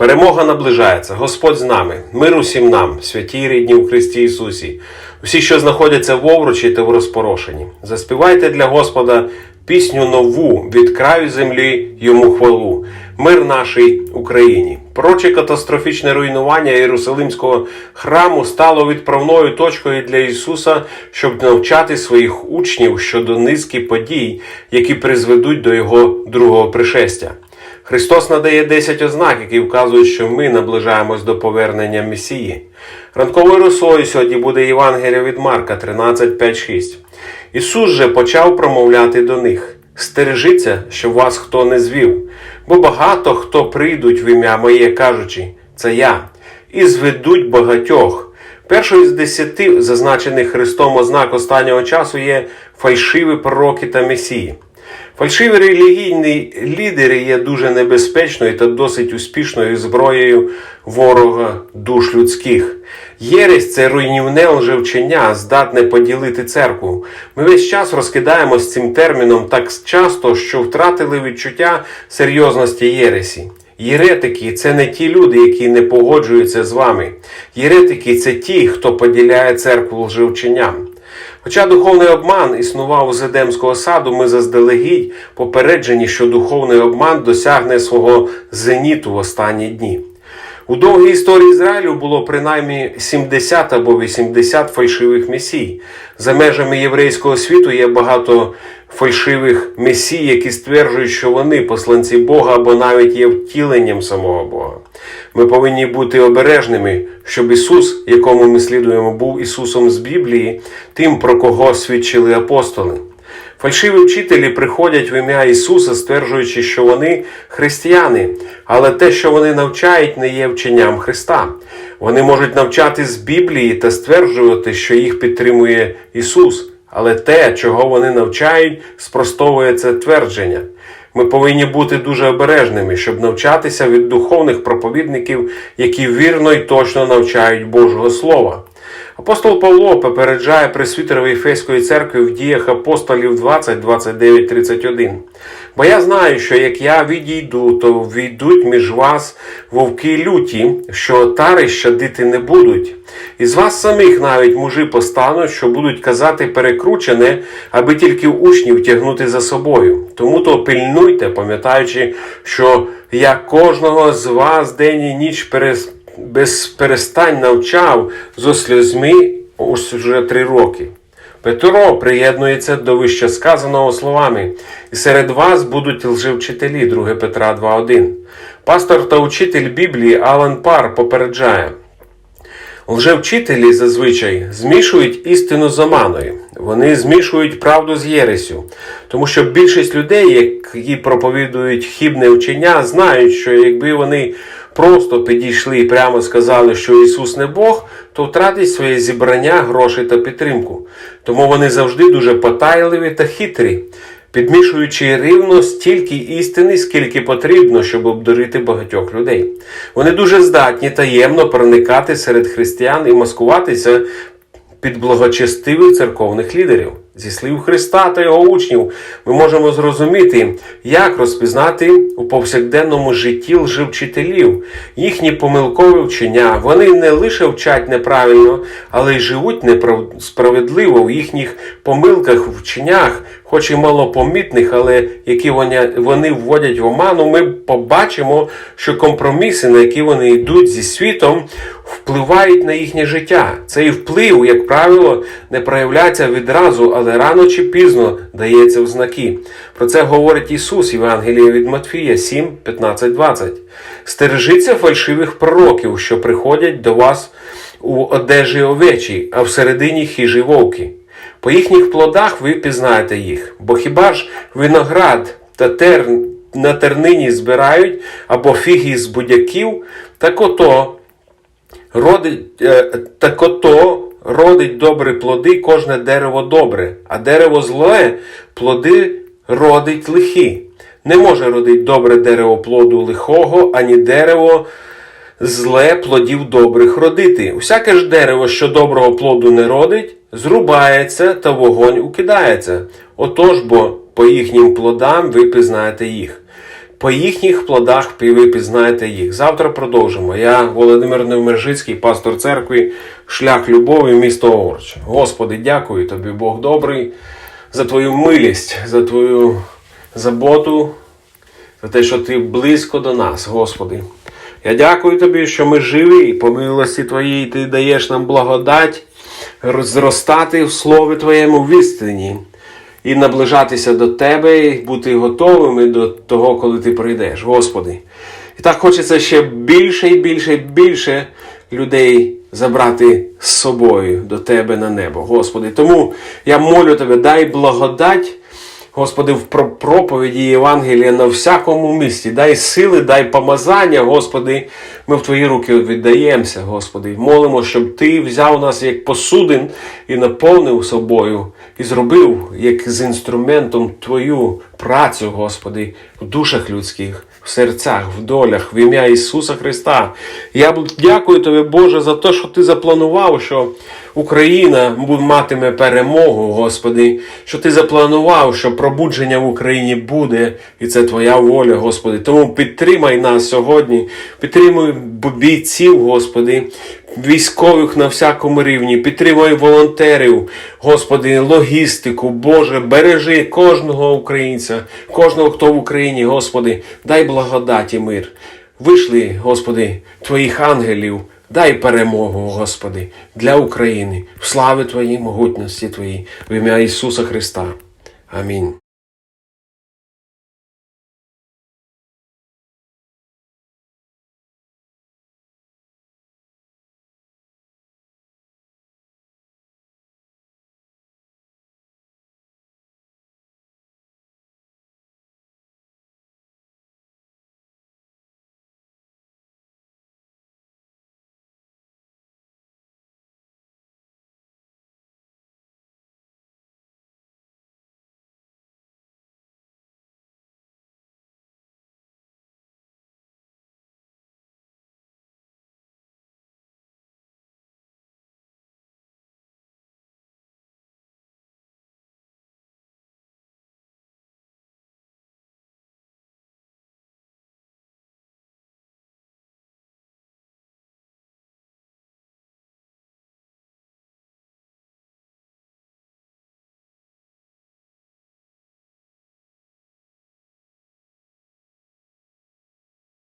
Перемога наближається, Господь з нами, мир усім нам, святі рідні у Христі Ісусі, усі, що знаходяться в овручі та в розпорошенні. Заспівайте для Господа пісню нову від краю землі йому хвалу, мир нашій Україні. Пророче катастрофічне руйнування Єрусалимського храму стало відправною точкою для Ісуса, щоб навчати своїх учнів щодо низки подій, які призведуть до Його другого пришестя. Христос надає 10 ознак, які вказують, що ми наближаємось до повернення Месії. Ранковою росою сьогодні буде Євангелія від Марка 13, 5, 6. Ісус же почав промовляти до них: Стережіться, щоб вас хто не звів, бо багато хто прийдуть в ім'я Моє, кажучи, це я, і зведуть багатьох. Першою з десяти зазначених Христом ознак останнього часу є фальшиві пророки та месії. Фальшиві релігійні лідери є дуже небезпечною та досить успішною зброєю ворога душ людських. Єресь це руйнівне лжевчення, здатне поділити церкву. Ми весь час розкидаємось цим терміном так часто, що втратили відчуття серйозності Єресі. Єретики це не ті люди, які не погоджуються з вами. Єретики це ті, хто поділяє церкву лжевченням. Хоча духовний обман існував з Едемського саду, ми заздалегідь попереджені, що духовний обман досягне свого зеніту в останні дні. У довгій історії Ізраїлю було принаймні 70 або 80 фальшивих месій. За межами єврейського світу є багато фальшивих месій, які стверджують, що вони посланці Бога або навіть є втіленням самого Бога. Ми повинні бути обережними, щоб Ісус, якому ми слідуємо, був Ісусом з Біблії, тим, про кого свідчили апостоли. Фальшиві вчителі приходять в ім'я Ісуса, стверджуючи, що вони християни, але те, що вони навчають, не є вченням Христа. Вони можуть навчати з Біблії та стверджувати, що їх підтримує Ісус, але те, чого вони навчають, спростовує це твердження. Ми повинні бути дуже обережними, щоб навчатися від духовних проповідників, які вірно й точно навчають Божого Слова. Апостол Павло попереджає пресвітерові Ефеської церкви в діях апостолів 20, 29, 31. Бо я знаю, що як я відійду, то війдуть між вас вовки люті, що тари щадити не будуть. Із вас самих навіть мужі постануть, що будуть казати перекручене, аби тільки учнів тягнути за собою. Тому то пильнуйте, пам'ятаючи, що я кожного з вас день і ніч перес без перестань навчав зо сльозьми ось вже три роки. Петро приєднується до вище сказаного словами, і серед вас будуть лжевчителі 2 Петра 2.1. Пастор та учитель Біблії Алан Пар попереджає. Лжевчителі зазвичай змішують істину з оманою. Вони змішують правду з єресю. Тому що більшість людей, які проповідують хібне вчення, знають, що якби вони просто підійшли і прямо сказали, що Ісус не Бог, то втратять своє зібрання, грошей та підтримку. Тому вони завжди дуже потайливі та хитрі, підмішуючи рівно стільки істини, скільки потрібно, щоб обдурити багатьох людей. Вони дуже здатні таємно проникати серед християн і маскуватися під благочестивих церковних лідерів. Зі слів Христа та його учнів ми можемо зрозуміти, як розпізнати у повсякденному житті лживчителів, їхні помилкові вчення. Вони не лише вчать неправильно, але й живуть несправедливо в їхніх помилках, вченнях, хоч і малопомітних, але які вони вводять в оману, ми побачимо, що компроміси, на які вони йдуть зі світом, впливають на їхнє життя. Цей вплив, як правило, не проявляється відразу, але рано чи пізно дається в знаки. Про це говорить Ісус Євангеліє від Матфія 7, 15, 20. Стережіться фальшивих пророків, що приходять до вас у одежі овечі, а всередині хижі вовки. По їхніх плодах ви пізнаєте їх, бо хіба ж виноград та терн на тернині збирають або фіги з будяків, так ото родить, е, так ото родить добрі плоди кожне дерево добре, а дерево зле плоди родить лихі. Не може родить добре дерево плоду лихого, ані дерево зле плодів добрих родити. Усяке ж дерево, що доброго плоду не родить, зрубається та вогонь укидається. Отож бо по їхнім плодам ви пізнаєте їх. По їхніх плодах ви пізнаєте їх. Завтра продовжимо. Я Володимир Невмержицький, пастор церкви, шлях любові, місто Овруч. Господи, дякую тобі, Бог добрий, за твою милість, за твою заботу, за те, що ти близько до нас, Господи. Я дякую тобі, що ми живі, і по милості Твоїй ти даєш нам благодать зростати в Слові Твоєму в істині і наближатися до Тебе, і бути готовими до того, коли ти прийдеш, Господи. І так хочеться ще більше і більше і більше людей забрати з собою до Тебе на небо, Господи. Тому я молю Тебе, дай благодать. Господи, в проповіді Євангелія на всякому місці. Дай сили, дай помазання, Господи. Ми в Твої руки віддаємося, Господи. Молимо, щоб Ти взяв нас як посудин і наповнив собою, і зробив як з інструментом Твою працю, Господи, в душах людських, в серцях, в долях, в ім'я Ісуса Христа. Я дякую Тобі, Боже, за те, що Ти запланував, що Україна матиме перемогу, Господи, що Ти запланував, що пробудження в Україні буде, і це Твоя воля, Господи. Тому підтримай нас сьогодні, підтримуй бійців, Господи, військових на всякому рівні, підтримуй волонтерів, Господи, логістику, Боже, бережи кожного українця, кожного, хто в Україні, Господи, дай благодать і мир. Вийшли, Господи, Твоїх ангелів. Дай перемогу, Господи, для України, в слави Твоїй, могутності Твоїй, в ім'я Ісуса Христа. Амінь.